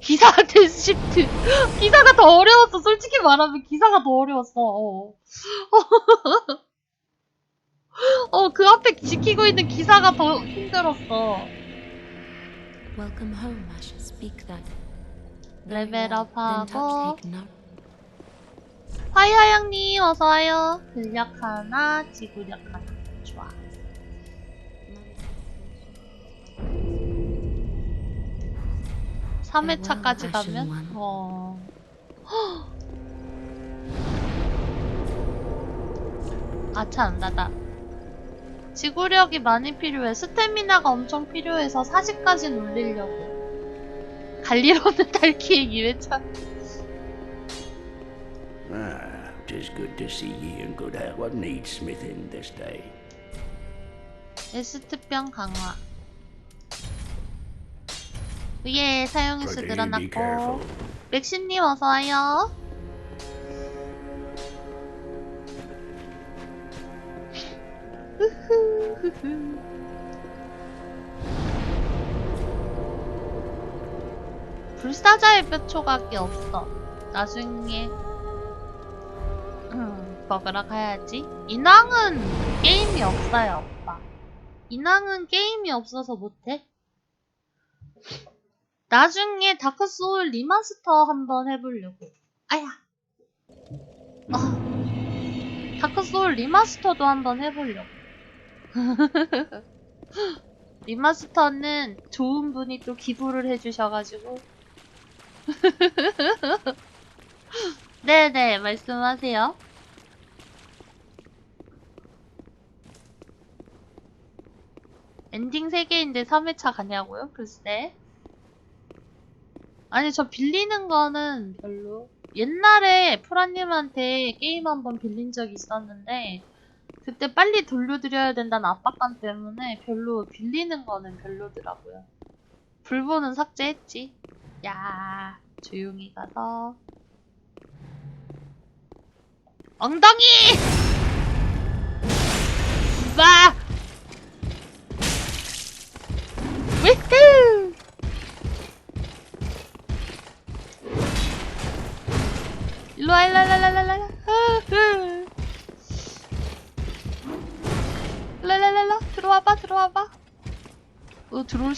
기사한테 시프트. 기사가 더 어려웠어. 솔직히 말하면 기사가 더 어려웠어. 어, 어, 그 앞에 지키고 있는 기사가 더 힘들었어. Welcome home, Asher. Speak that. 레벨 Then touch 업하고 take note. 화야양님 어서 와요. 근력 하나, 지구력 하나. 3회차까지 가면 어. 아참 나다. 지구력이 많이 필요해. 스태미나가 엄청 필요해서 40까지 올리려고. 갈리로는 달키의 2회차. Ah, 'tis good to see ye and good health. What needs smithing this day? 에스트병 강화. 위에 be 늘어났고. 맥신님 어서와요. 불사자의 뼈 조각이 없어. 나중에 음, 먹으러 가야지. 인왕은 게임이 없어요, 오빠. 인왕은 게임이 없어서 못해. 나중에 다크 소울 리마스터 한번 해보려고. 아야. 아. 다크 소울 리마스터도 한번 해보려고. 리마스터는 좋은 분이 또 기부를 해주셔가지고. 네네, 말씀하세요. 엔딩 3개인데 3회차 가냐고요? 글쎄. 아니 저 빌리는 거는 별로. 옛날에 프라님한테 게임 한 번 빌린 적이 있었는데 그때 빨리 돌려드려야 된다는 압박감 때문에 별로 빌리는 거는 별로더라고요. 불보는 삭제했지. 야 조용히 가서. 엉덩이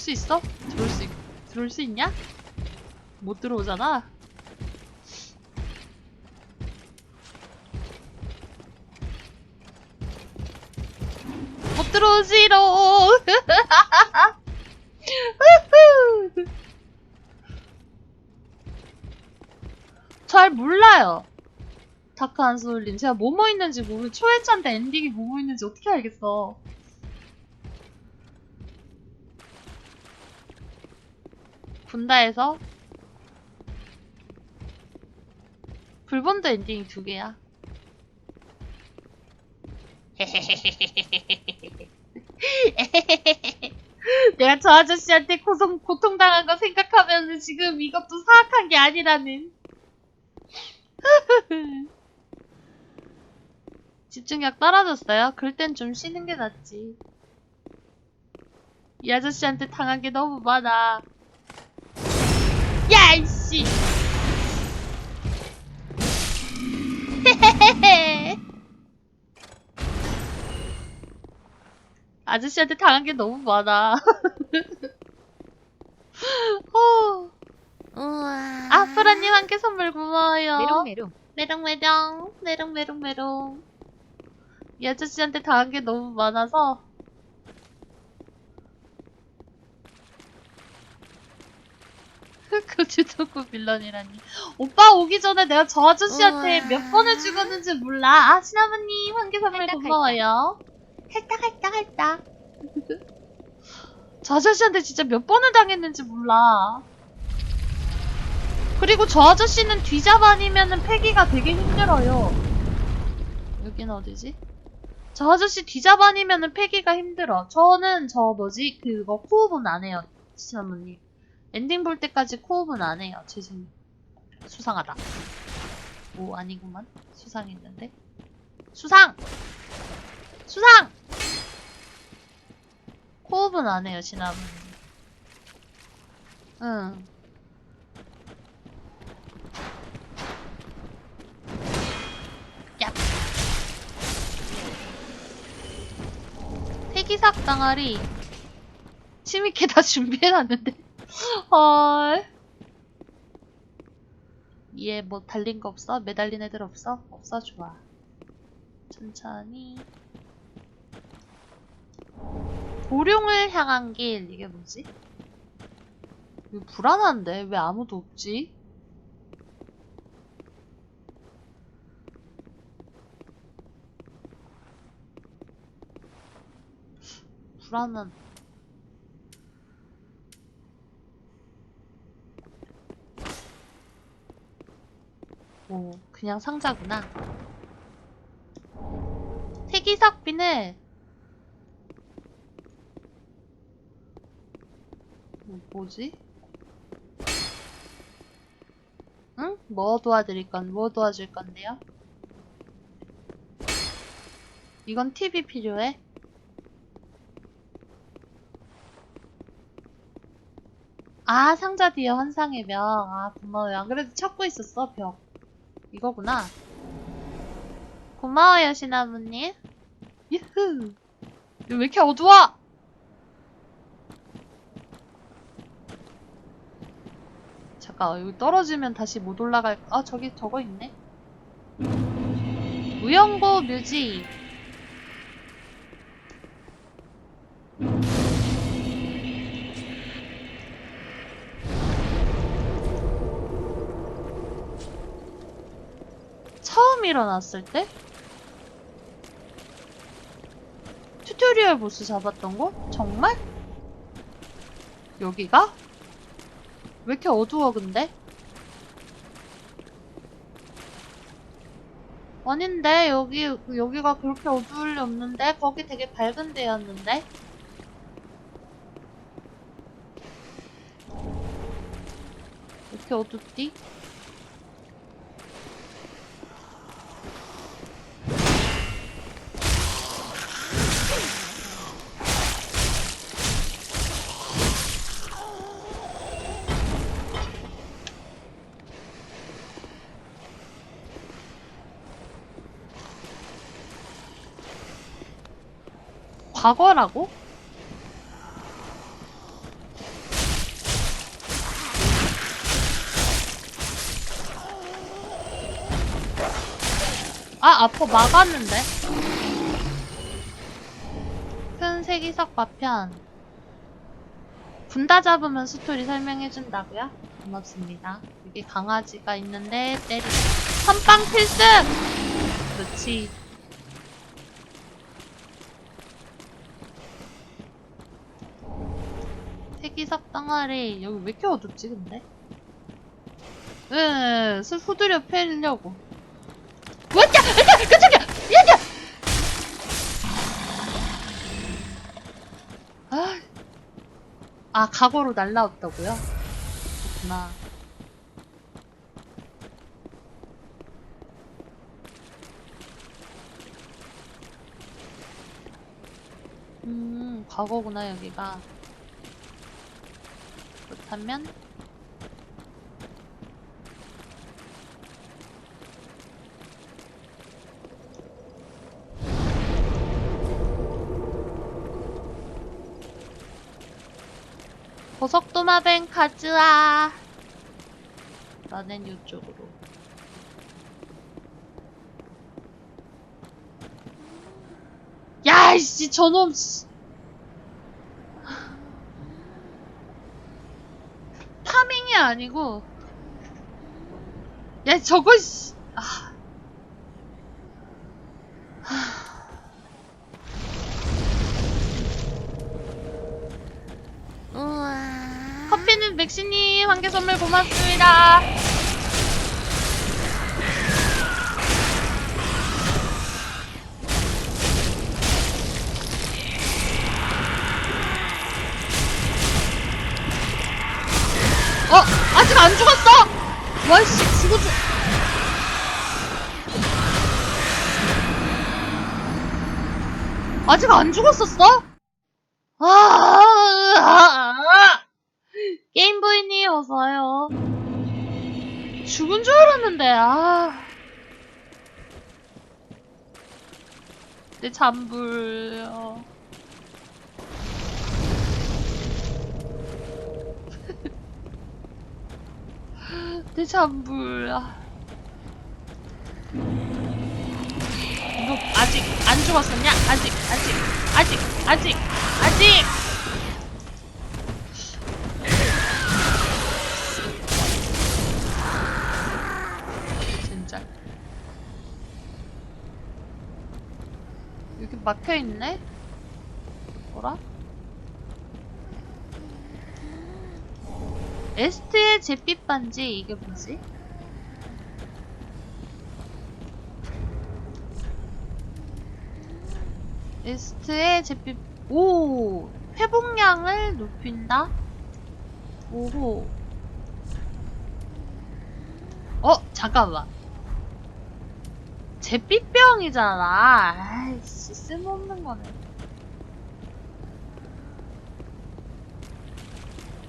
수 있어? 들어올 수 있... 들어올 수 있냐? 못 들어오잖아 못 들어오지롱. 잘 몰라요. 다크 안소울님. 제가 뭐뭐 있는지 모르, 초회차인데 엔딩이 뭐뭐 있는지 어떻게 알겠어. 군다에서 불본드 엔딩이 두 개야. 내가 저 아저씨한테 고통, 고통당한 거 생각하면 지금 이것도 사악한 게 아니라는. 집중력 떨어졌어요? 그럴 땐 좀 쉬는 게 낫지. 이 아저씨한테 당한 게 너무 많아. 야, 이씨! 아저씨한테 당한 게 너무 많아. 어. 우와. 아, 프라님 한개 선물 고마워요. 메롱메롱. 메롱메롱 메롱메롱메롱 이 아저씨한테 당한 게 너무 많아서 고추토코 빌런이라니 오빠 오기 전에 내가 저 아저씨한테 우와. 몇 번을 죽었는지 몰라 아 시나모님 한개 선물 할딱, 고마워요 할딱 할딱 할딱 저 아저씨한테 진짜 몇 번을 당했는지 몰라 그리고 저 아저씨는 뒤잡 아니면은 패기가 되게 힘들어요. 여기는 어디지? 저 아저씨 뒤잡 아니면은 패기가 힘들어. 저는 저 뭐지? 그거 코업은 안 해요. 시나모님. 엔딩 볼 때까지 코업은 안 해요. 죄송. 수상하다. 오, 아니구만. 수상했는데. 수상! 수상! 코업은 안 해요, 지나분. 응. 야. 폐기삭 당아리. 침있게 다 준비해놨는데. 헐 얘 뭐 달린 거 없어? 매달린 애들 없어? 없어? 좋아 천천히 도룡을 향한 길 이게 뭐지? 이거 불안한데 왜 아무도 없지? 불안한 오 그냥 상자구나 태기석비는 뭐, 뭐지? 응? 뭐 도와드릴 건, 뭐 도와줄 건데요? 이건 팁이 필요해? 아, 상자 뒤에 환상의 벽. 아, 고마워요. 안 그래도 찾고 있었어, 벽. 이거구나. 고마워요, 시나무님. 유후. 왜 이렇게 어두워? 잠깐, 여기 떨어지면 다시 못 올라갈, 아, 저기 저거 있네. 무영고 뮤직. 처음 일어났을 때? 튜토리얼 보스 잡았던 곳? 정말? 여기가? 왜 이렇게 어두워 근데? 아닌데 여기 여기가 그렇게 어두울 리 없는데 거기 되게 밝은 데였는데 왜 이렇게 어둡디? 과거라고? 아, 앞으로 막았는데? 큰 세기석 파편. 군다 잡으면 스토리 설명해준다고요? 고맙습니다. 여기 강아지가 있는데 때리. 선빵 필승! 그렇지. 세기석 땅아리 여기 왜 이렇게 어둡지 근데? 응, 스 후드려 패려고. 뭐야? 야, 깜짝이야! 야, 야! 아, 아 각오로 날라왔다고요? 그렇구나. 음, 과거구나 여기가. 그렇다면? 보석도마뱅 가즈아. 나는 이쪽으로. 야이씨 저놈 씨. 아니고 야 저거 씨. 아. 우와. 커피는 맥시님 한 개 선물 고맙습니다. 아직 안 죽었었어? 아, 아, 아, 아. 게임 부인이 어서요. 죽은 줄 알았는데 아. 내 잠불. 어. 내 잠불. 아. 너 아직 안 죽었었냐? 아직, 아직, 아직, 아직, 아직! 진짜. 여기 막혀있네? 뭐라? 에스트의 잿빛 반지 이게 뭐지? 에스트의 잿빛 오 회복량을 높인다. 오호. 어 잠깐만. 잿빛병이잖아. 아이씨 쓸모없는 거네.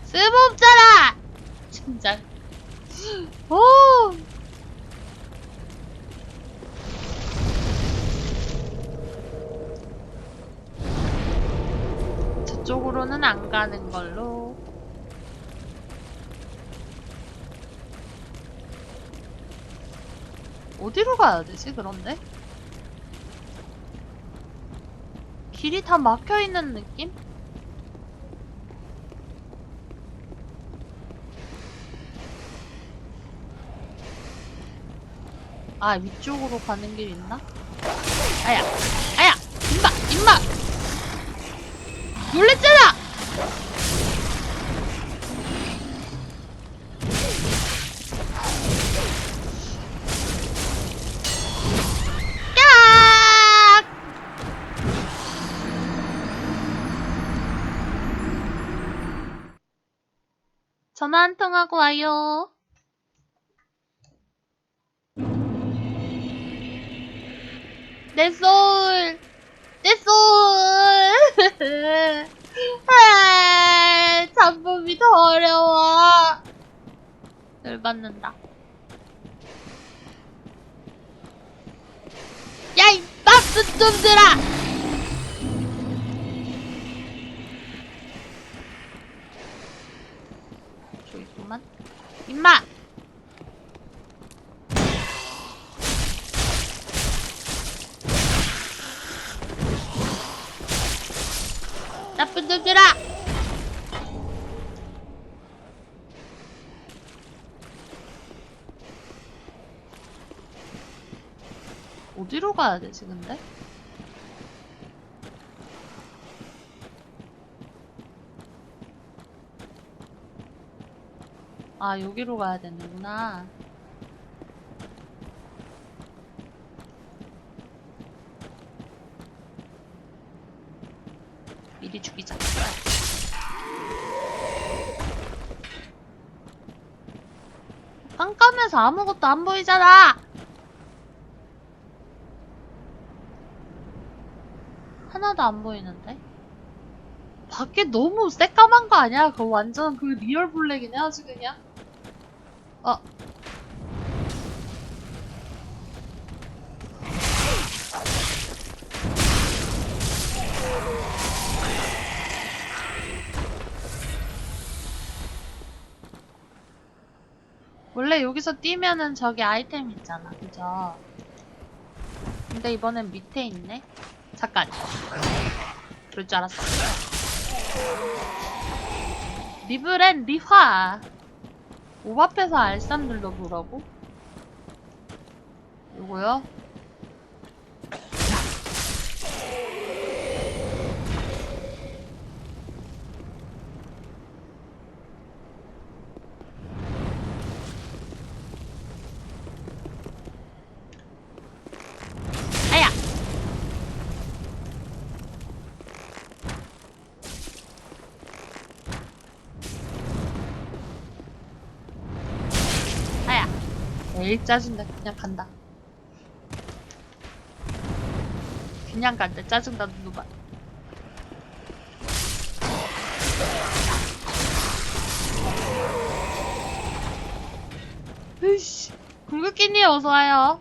쓸모없잖아! 진짜. 오! 저쪽으로는 안 가는 걸로. 어디로 가야 되지, 그런데? 길이 다 막혀 있는 느낌? 아 위쪽으로 가는 길 있나? 아야 아야 임마 임마 놀랬잖아! 야 전화 한 통 하고 와요. 내 소울! 내 소울 아, 잡음이 더 어려워 열 받는다. 야 이 박스 놈들아 저기 임마! 나쁜 놈들아! 어디로 가야 되지, 근데? 아, 여기로 가야 되는구나. 미리 죽이자. 깜깜해서 아무것도 안 보이잖아! 하나도 안 보이는데? 밖에 너무 새까만 거 아니야? 그거 완전 그 리얼 블랙이네, 아주 그냥. 어. 원래 여기서 뛰면은 저기 아이템 있잖아, 그죠? 근데 이번엔 밑에 있네? 잠깐. 그럴 줄 알았어. 리브랜 리화. 오바페서 알쌈 눌러보라고? 요거요? 아야! 아야! 에이 짜증나 그냥 간다. 그냥 간다 짜증나 누가 으이씨 굴국기님 어서와요